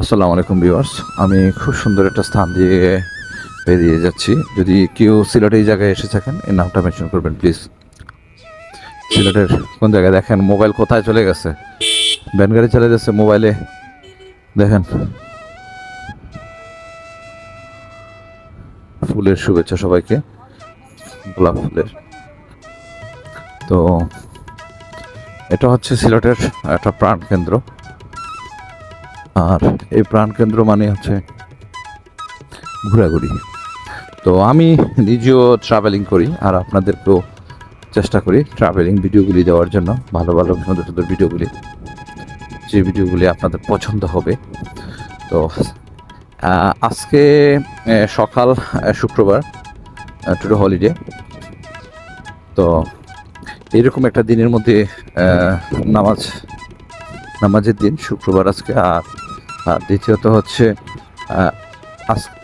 আসসালামু আলাইকুম ভিউয়ার্স। আমি খুব সুন্দর একটা স্থান দিয়ে বেরিয়ে যাচ্ছি। যদি কেউ সিলেটে এই জায়গায় এসে থাকেন এই নামটা মেনশন করবেন প্লিজ সিলেটের কোন জায়গায়? দেখেন, মোবাইল কোথায় চলে গেছে? ভ্যান গাড়ি চলে যাচ্ছে মোবাইলে। দেখেন। ফুলের শুভেচ্ছা সবাইকে। গোলাপ ফুলের। তো, এটা হচ্ছে সিলেটের একটা প্রাণ কেন্দ্র আর এই প্রাণকেন্দ্র মানে হচ্ছে ঘোরাঘুরি। তো আমি নিজেও ট্রাভেলিং করি আর আপনাদেরকেও চেষ্টা করি ট্রাভেলিং ভিডিওগুলি দেওয়ার জন্য, ভালো ভালো সুন্দর সুন্দর ভিডিওগুলি, যে ভিডিওগুলি আপনাদের পছন্দ হবে। তো আজকে সকাল শুক্রবার টুডে হলিডে তো এরকম একটা দিনের মধ্যে নামাজ, নামাজের দিন, শুক্রবার আজকে আর আর দ্বিতীয়ত হচ্ছে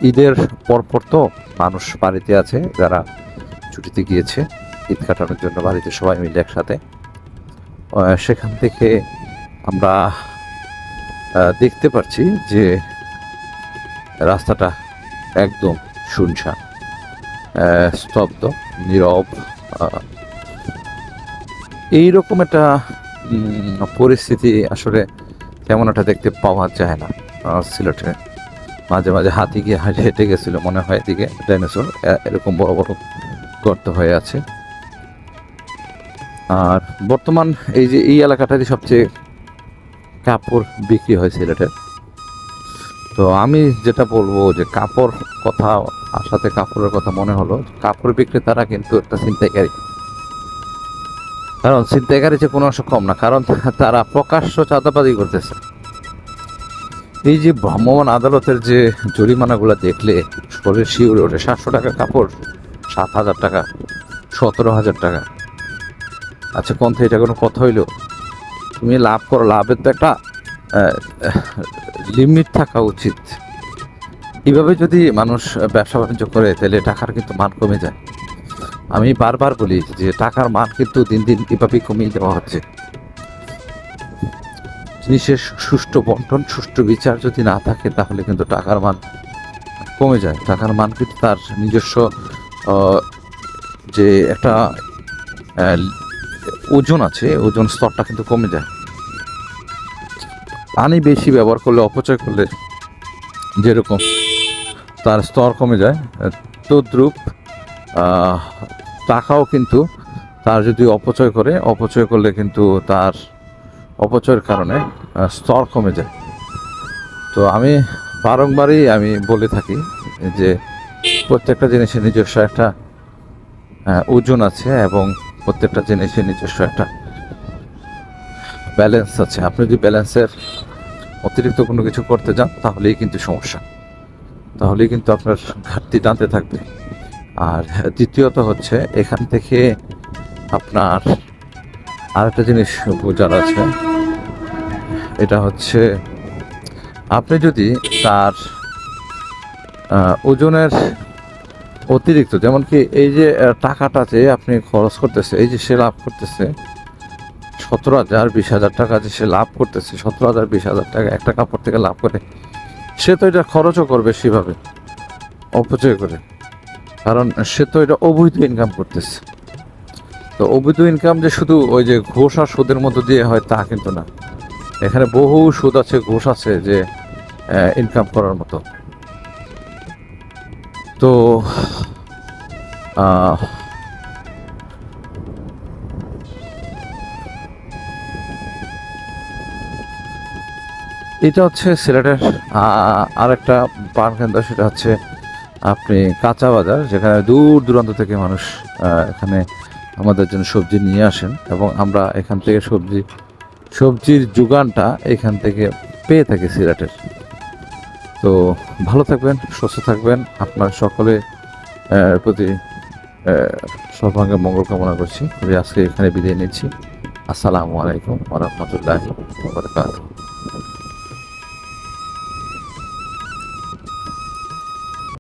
ঈদের পরপর তো মানুষ বাড়িতে আছে, যারা ছুটিতে গিয়েছে, ঈদ কাটানোর জন্য বাড়িতে সবাই মিলে একসাথে। সেখান থেকে আমরা দেখতে পাচ্ছি যে রাস্তাটা একদম শুনশান স্তব্ধ, নীরব এইরকম একটা পরিস্থিতি আসলে তেমন একটা দেখতে পাওয়া যায় না। সিলেটে মাঝে মাঝে হাতি গিয়ে হাঁটে হেঁটে গেছিল মনে হয় এদিকে। ডাইনোসর এরকম বড় বড় গর্ত হয়ে আছে। আর বর্তমান এই যে এই এলাকাটাতে সবচেয়ে কাপড় বিক্রি হয় সিলেটের তো আমি যেটা বলব যে কাপড় কথা আর সাথে কাপড়ের কথা মনে হলো। কাপড় বিক্রেতারা কিন্তু একটা ছিনতাইকারী কারণ ছিনতাইকারী যে কোনো অংশ কম না, কারণ তারা প্রকাশ্য চাঁদাবাজি করতেছে। এই যে ভ্রাম্যমাণ আদালতের যে জরিমানাগুলো দেখলে, শরীর শিউরে ওঠে। সাতশো টাকা কাপড়, সাত হাজার টাকা, সতেরো হাজার টাকা। আচ্ছা কোন থেকে এটা কোনো কথা হইল? তুমি লাভ করো, লাভের তো একটা লিমিট থাকা উচিত। এইভাবে যদি মানুষ ব্যবসা বাণিজ্য করে, তাহলে টাকার কিন্তু মান কমে যায়। আমি বারবার বলি যে টাকার মান কিন্তু দিন দিন এভাবেই কমিয়ে দেওয়া হচ্ছে। জিনিসের সুষ্ঠু বন্টন, সুষ্ঠু বিচার যদি না থাকে, তাহলে কিন্তু টাকার মান কমে যায়। টাকার মান কিন্তু তার নিজস্ব যে একটা ওজন আছে, ওজন স্তরটা কিন্তু কমে যায়। পানি বেশি ব্যবহার করলে, অপচয় করলে যেরকম তার স্তর কমে যায়। তদ্রূপ টাকাও কিন্তু তার যদি অপচয় করে, অপচয় করলে কিন্তু তার অপচয়ের কারণে স্তর কমে যায়। তো আমি বারংবারই আমি বলে থাকি যে প্রত্যেকটা জিনিসের নিজস্ব একটা ওজন আছে এবং প্রত্যেকটা জিনিসের নিজস্ব একটা ব্যালেন্স আছে। আপনি যদি ব্যালেন্সের অতিরিক্ত কোনো কিছু করতে যান, তাহলেই কিন্তু সমস্যা। তাহলেই কিন্তু আপনার ঘাটতি টানতে থাকবে। আর দ্বিতীয়ত হচ্ছে এখান থেকে আপনার আরেকটা জিনিস বোঝার আছে। এটা হচ্ছে আপনি যদি তার ওজনের অতিরিক্ত, যেমন কি এই যে টাকাটা যে আপনি খরচ করতেছে, এই যে সে লাভ করতেছে, সতেরো হাজার বিশ হাজার টাকা যে সে লাভ করতেছে, সতেরো হাজার বিশ হাজার টাকা একটা কাপড় থেকে লাভ করে, সে তো এটা খরচও করবে সেভাবে, অপচয় করে। কারণ সে তো এটা অবৈধ ইনকাম করতেছে। তো অবৈধ ইনকাম যে শুধু ওই যে ঘোষ আর সুদের মধ্য দিয়ে হয় তা কিন্তু না। এখানে বহু সুদ আছে ঘোষ আছে যে ইনকাম করার মতো। তো এটা হচ্ছে সিলেটের আহ, আরেকটা পান কেন্দ্র সেটা হচ্ছে আপনি কাঁচা বাজার, যেখানে দূর দূরান্ত থেকে মানুষ এখানে আমাদের জন্য সবজি নিয়ে আসেন এবং আমরা এখান থেকে সবজি, সবজির যোগানটা এখান থেকে পেয়ে থাকি সিলেটের। তো ভালো থাকবেন, সুস্থ থাকবেন। আপনার সকলে প্রতি সর্বাঙ্গে মঙ্গল কামনা করছি। আমি আজকে এখানে বিদায় নিচ্ছি। আসসালামু আলাইকুম ওরহমতুল্লাহি